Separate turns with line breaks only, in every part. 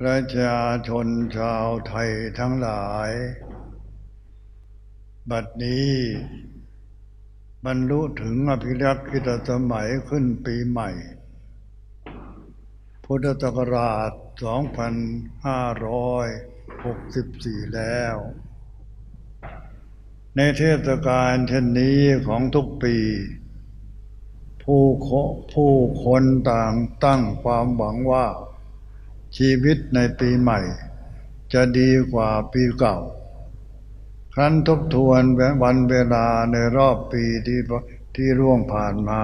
ประชาชนชาวไทยทั้งหลาย บัดนี้บรรลุถึงอภิรักษ์กิตสมัยขึ้นปีใหม่ พุทธศักราช 2564 แล้ว ในเทศกาลเช่นนี้ของทุกปี ผู้คผู้คนต่างตั้งความหวังว่า ชีวิตในปีใหม่ จะดีกว่าปีเก่า ครั้นทบทวนวันเวลาในรอบปีที่ที่ร่วงผ่านมา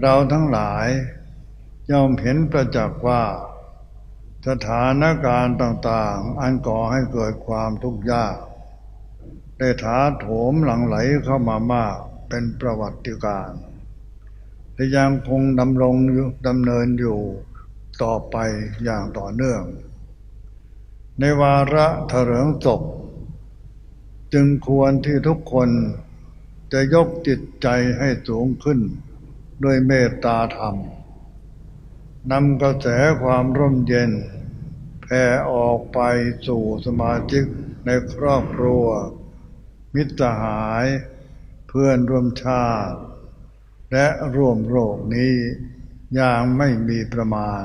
เราทั้งหลายย่อมเห็นประจักษ์ว่า สถานการณ์ต่างๆ อันก่อให้เกิดความทุกข์ยากได้ถาโถมหลังไหลเข้ามามากเป็นประวัติการณ์และยังคงดำรงดำเนินอยู่ ต่อไปอย่างต่อเนื่อง ในวาระเถริงศพจึงควรที่ทุกคนจะยกจิตใจให้สูงขึ้นด้วยเมตตาธรรมนำกระแสความร่มเย็นแผ่ออกไปสู่สมาชิกในครอบครัว มิตรหายเพื่อนร่วมชาติ และร่วมโลกนี้อย่างไม่มีประมาณ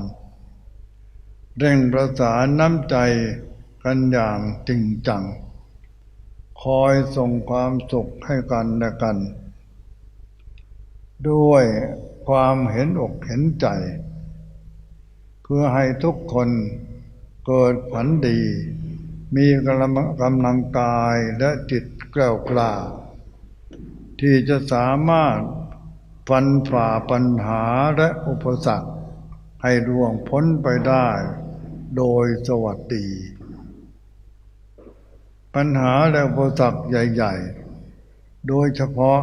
เร่งประสานน้ำใจกันอย่างจริงจัง คอยส่งความสุขให้กันและกัน ด้วยความเห็นอกเห็นใจ เพื่อให้ทุกคนเกิดขวัญดี มีกำลังกายและจิตแกล้วกล้าที่จะสามารถฟันฝ่าปัญหาและอุปสรรคให้ร่วงพ้นไปได้ โดยสวัสดี ปัญหาและอุปสรรคใหญ่ ๆ โดยเฉพาะ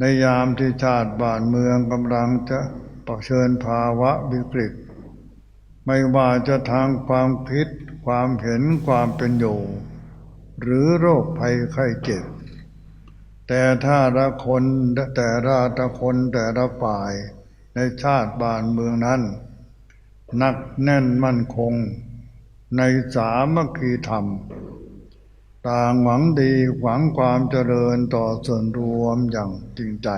ในยามที่ชาติบ้านเมืองกำลังจะประเชิญภาวะวิกฤต ไม่ว่าจะทางความคิด ความเห็นความเป็นอยู่หรือโรคภัยไข้เจ็บ แต่ถ้าละคนแต่ละตะคนแต่ละฝ่ายในชาติบ้านเมืองนั้น หนักแน่นมั่นคง ในสามัคคีธรรม ต่างหวังดีหวังความเจริญต่อส่วนรวมอย่างจริงใจ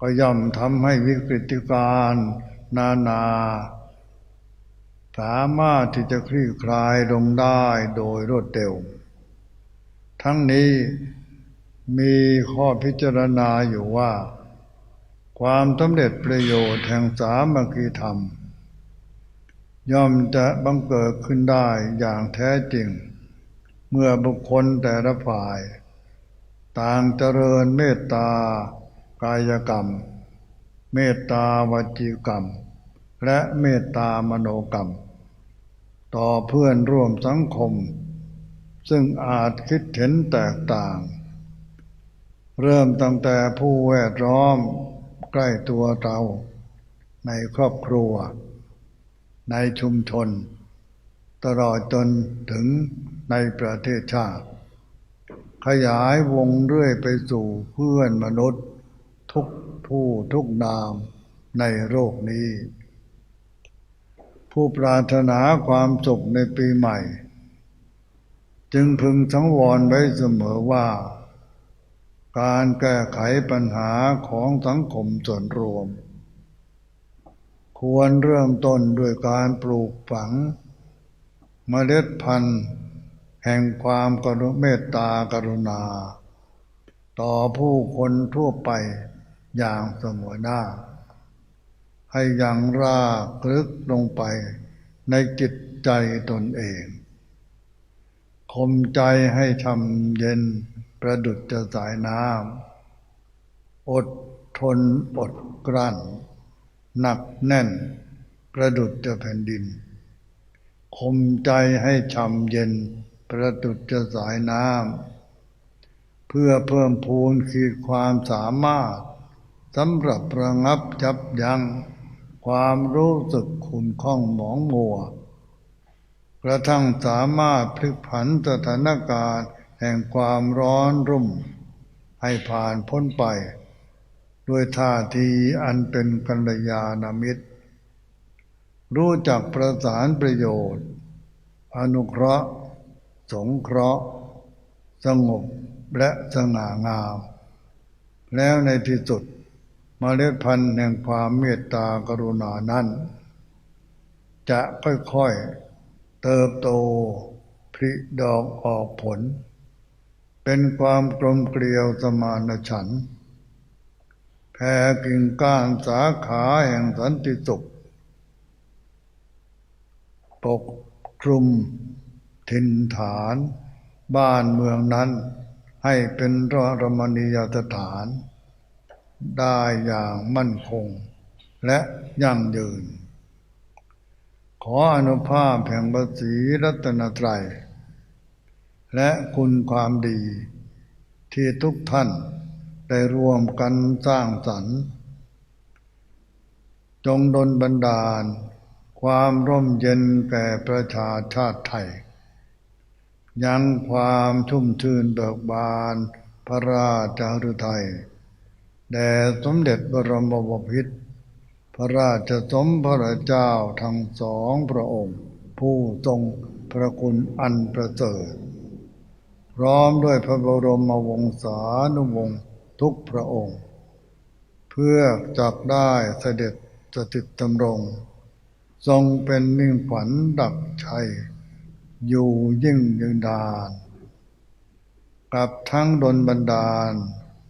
ก็ย่อมทำให้วิกฤตการณ์นานา สามารถที่จะคลี่คลายลงได้โดยรวดเร็ว ทั้งนี้มีข้อพิจารณาอยู่ว่า ความสำเร็จประโยชน์แห่งสามัคคีธรรม ย่อมจะบังเกิดขึ้นได้อย่างแท้จริง เมื่อบุคคลแต่ละฝ่าย ต่างเจริญเมตตากายกรรม เมตตาวจีกรรม และเมตตามโนกรรม ต่อเพื่อนร่วมสังคม ซึ่งอาจคิดเห็นแตกต่าง เริ่มตั้งแต่ผู้แวดล้อมใกล้ตัวเราในครอบครัว ในชุมชน ตลอดจนถึงในประเทศชาติ ขยายวงเรื่อยไปสู่เพื่อนมนุษย์ ทุกผู้ทุกนามในโลกนี้ ผู้ปรารถนาความสุขในปีใหม่ จึงพึงสังวรไว้เสมอว่า การแก้ไขปัญหาของสังคมส่วนรวม ควรเริ่มต้นด้วยการปลูกฝัง เมล็ดพันธุ์ แห่งความกรุเมตตากรุณา ต่อผู้คนทั่วไปอย่างเสมอหน้า ให้ยังรากลึกลงไปในจิตใจตนเองคมใจให้ทำเย็นประดุจจะสายน้ำอดทนอดกลั้น หนักแน่นประดุจจะแผ่นดินคมใจให้ช่ำเย็นประดุจจะสายน้ำเพื่อเพิ่มพูนขีดความสามารถสำหรับระงับจับยัง้งความรู้สึกขุนข้องหมองมัว กระทั่งสามารถพลิกผันสถานการณ์แห่งความร้อนรุ่ม ให้ผ่านพ้นไป ด้วยท่าทีอันเป็นกัลยาณมิตร รู้จักประสานประโยชน์ อนุเคราะห์ สงเคราะห์ สงบและสง่างาม แล้วในที่สุดมเมล็ดพันธุ์แห่งความเมตตากรุณานั้น จะค่อยๆเติบโตผลิดอกออกผล เป็นความกลมเกลียวสมานฉันท์ แผ่กิ่งก้านสาขาแห่งสันติสุขปกคลุมถิ่นฐาน บ้านเมืองนั้น ให้เป็นรรมณียสถาน ได้อย่างมั่นคง และยั่งยืน ขออนุภาพแห่งบสีรัตนตรัย และคุณความดีที่ทุกท่าน ได้ร่วมกันสร้างสรรค์จงดลบันดาล ความร่มเย็นแก่ประชาชาติไทย ยังความชุ่มชื่นเบิกบานพระราชาฤทัยแด่สมเด็จบรมบพิตรพระราชสมพระเจ้าทั้งสองพระองค์ ผู้ทรงพระคุณอันประเสริฐพร้อมด้วยพระบรมวงศานุวงศ์ ทุกพระองค์ เพื่อจักได้เสด็จสถิตตำรง ทรงเป็นมิ่งขวัญดับชัย อยู่ยิ่งยืนดานกับทั้งดนบันดาล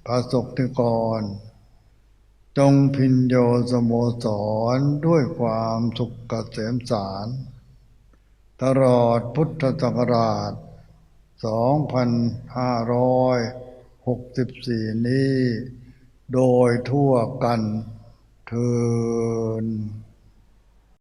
พระศกนิกร จงพินโยสโมสรด้วยความสุขเกษมสาร ตลอดพุทธศักราช 64 นี้ โดยทั่วกันเทิน